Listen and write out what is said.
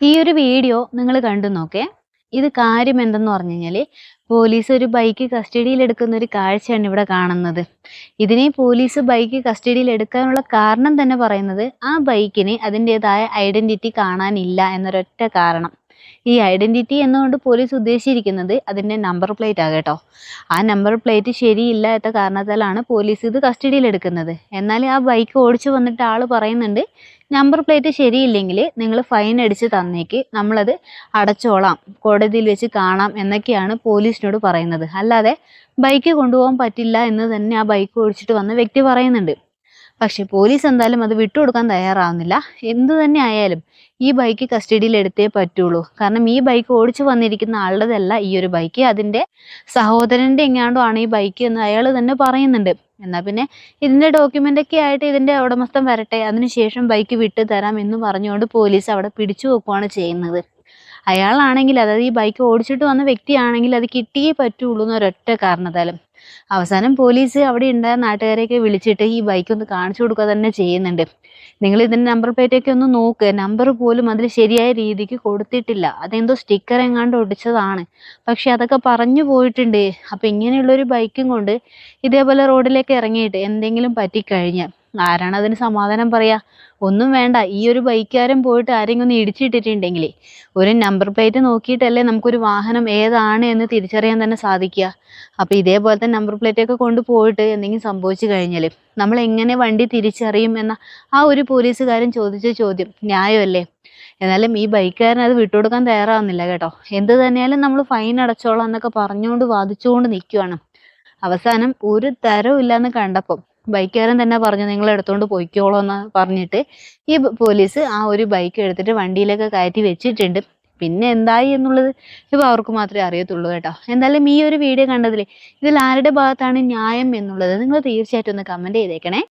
ഈ ഒരു വീഡിയോ നിങ്ങൾ കണ്ടു നോക്കേ. ഇത് കാര്യം എന്തെന്ന് പറഞ്ഞു കഴിഞ്ഞാൽ പോലീസ് ഒരു ബൈക്ക് കസ്റ്റഡിയിൽ എടുക്കുന്ന ഒരു കാഴ്ചയാണ് ഇവിടെ കാണുന്നത്. ഇതിനെ പോലീസ് ബൈക്ക് കസ്റ്റഡിയിൽ എടുക്കാനുള്ള കാരണം തന്നെ പറയുന്നത് ആ ബൈക്കിന് അതിന്റെതായ ഐഡന്റിറ്റി കാണാനില്ല എന്നൊരൊറ്റ കാരണം. ഈ ഐഡന്റിറ്റി എന്നുകൊണ്ട് പോലീസ് ഉദ്ദേശിച്ചിരിക്കുന്നത് അതിന്റെ നമ്പർ പ്ലേറ്റ് ആ കേട്ടോ. ആ നമ്പർ പ്ലേറ്റ് ശരിയില്ലാത്ത കാരണത്താലാണ് പോലീസ് ഇത് കസ്റ്റഡിയിൽ എടുക്കുന്നത്. എന്നാൽ ആ ബൈക്ക് ഓടിച്ചു വന്നിട്ട് ആൾ പറയുന്നുണ്ട് നമ്പർ പ്ലേറ്റ് ശരിയില്ലെങ്കിൽ നിങ്ങൾ ഫൈൻ അടിച്ച് തന്നേക്ക് നമ്മളത് അടച്ചോളാം കോടതിയിൽ വെച്ച് കാണാം എന്നൊക്കെയാണ് പോലീസിനോട് പറയുന്നത്. അല്ലാതെ ബൈക്ക് കൊണ്ടുപോകാൻ പറ്റില്ല എന്ന് തന്നെ ആ ബൈക്ക് ഓടിച്ചിട്ട് വന്ന വ്യക്തി പറയുന്നുണ്ട്. പക്ഷെ പോലീസ് എന്തായാലും അത് വിട്ടുകൊടുക്കാൻ തയ്യാറാവുന്നില്ല. എന്തു തന്നെ ആയാലും ഈ ബൈക്ക് കസ്റ്റഡിയിൽ എടുത്തേ പറ്റുള്ളൂ. കാരണം ഈ ബൈക്ക് ഓടിച്ചു വന്നിരിക്കുന്ന ആളുടേതല്ല ഈ ഒരു ബൈക്ക് അതിന്റെ സഹോദരന്റെ എങ്ങാണ്ടോ ആണ് ഈ ബൈക്ക് എന്ന് അയാൾ തന്നെ പറയുന്നുണ്ട്. എന്നാൽ പിന്നെ ഇതിന്റെ ഡോക്യുമെന്റ് ഒക്കെ ആയിട്ട് ഇതിന്റെ ഉടമസ്ഥൻ വരട്ടെ. അതിനുശേഷം ബൈക്ക് വിട്ടു തരാം എന്ന് പറഞ്ഞുകൊണ്ട് പോലീസ് അവിടെ പിടിച്ചു വെക്കുകയാണ് ചെയ്യുന്നത്. അയാളാണെങ്കിൽ അതായത് ഈ ബൈക്ക് ഓടിച്ചിട്ട് വന്ന വ്യക്തിയാണെങ്കിൽ അത് കിട്ടിയേ പറ്റുള്ളൂ എന്നൊരൊറ്റ കാരണത്താലും. അവസാനം പോലീസ് അവിടെ ഉണ്ടായ നാട്ടുകാരെയൊക്കെ വിളിച്ചിട്ട് ഈ ബൈക്ക് ഒന്ന് കാണിച്ചു കൊടുക്കുക തന്നെ ചെയ്യുന്നുണ്ട്. നിങ്ങൾ ഇതിന്റെ നമ്പർ പ്ലേറ്റ് ഒക്കെ ഒന്ന് നോക്ക്. നമ്പർ പോലും അതിൽ ശരിയായ രീതിക്ക് കൊടുത്തിട്ടില്ല. അതെന്തോ സ്റ്റിക്കർ എങ്ങാണ്ട് ഒടിച്ചതാണ്. പക്ഷെ അതൊക്കെ പറഞ്ഞു പോയിട്ടുണ്ട്. അപ്പം ഇങ്ങനെയുള്ളൊരു ബൈക്കും കൊണ്ട് ഇതേപോലെ റോഡിലേക്ക് ഇറങ്ങിയിട്ട് എന്തെങ്കിലും പറ്റിക്കഴിഞ്ഞാൽ ആരാണ് അതിന് സമാധാനം പറയാ? ഒന്നും വേണ്ട. ഈ ഒരു ബൈക്കുകാരൻ പോയിട്ട് ആരെങ്കിലും ഒന്ന് ഇടിച്ചിട്ടിട്ടുണ്ടെങ്കിൽ ഒരു നമ്പർ പ്ലേറ്റ് നോക്കിയിട്ടല്ലേ നമുക്കൊരു വാഹനം ഏതാണ് എന്ന് തിരിച്ചറിയാൻ തന്നെ സാധിക്കുക. അപ്പോൾ ഇതേപോലത്തെ നമ്പർ പ്ലേറ്റ് ഒക്കെ കൊണ്ടുപോയിട്ട് എന്തെങ്കിലും സംഭവിച്ചു കഴിഞ്ഞാൽ നമ്മൾ എങ്ങനെ വണ്ടി തിരിച്ചറിയും എന്ന ആ ഒരു പോലീസുകാരൻ ചോദിച്ച ചോദ്യം ന്യായമല്ലേ? എന്നാലും ഈ ബൈക്കുകാരൻ അത് വിട്ടുകൊടുക്കാൻ തയ്യാറാവുന്നില്ല കേട്ടോ. എന്ത് തന്നെയാലും നമ്മൾ ഫൈൻ അടച്ചോളാം എന്നൊക്കെ പറഞ്ഞുകൊണ്ട് വാദിച്ചുകൊണ്ട് നിൽക്കുവാണ്. അവസാനം ഒരു തരവും ഇല്ലാന്ന് കണ്ടപ്പം ബൈക്കുകാരൻ തന്നെ പറഞ്ഞു നിങ്ങൾ എടുത്തോണ്ട് പോയിക്കോളൂ എന്ന് പറഞ്ഞിട്ട് ഈ പോലീസ് ആ ഒരു ബൈക്ക് എടുത്തിട്ട് വണ്ടിയിലൊക്കെ കയറ്റി വെച്ചിട്ടുണ്ട്. പിന്നെ എന്തായി എന്നുള്ളത് ഇപ്പൊ അവർക്ക് മാത്രമേ അറിയത്തുള്ളൂ കേട്ടോ. എന്തായാലും ഈ ഒരു വീഡിയോ കണ്ടതിൽ ഇതിൽ ആരുടെ ഭാഗത്താണ് ന്യായം എന്നുള്ളത് നിങ്ങൾ തീർച്ചയായിട്ടും ഒന്ന് കമന്റ് ചെയ്തേക്കണേ.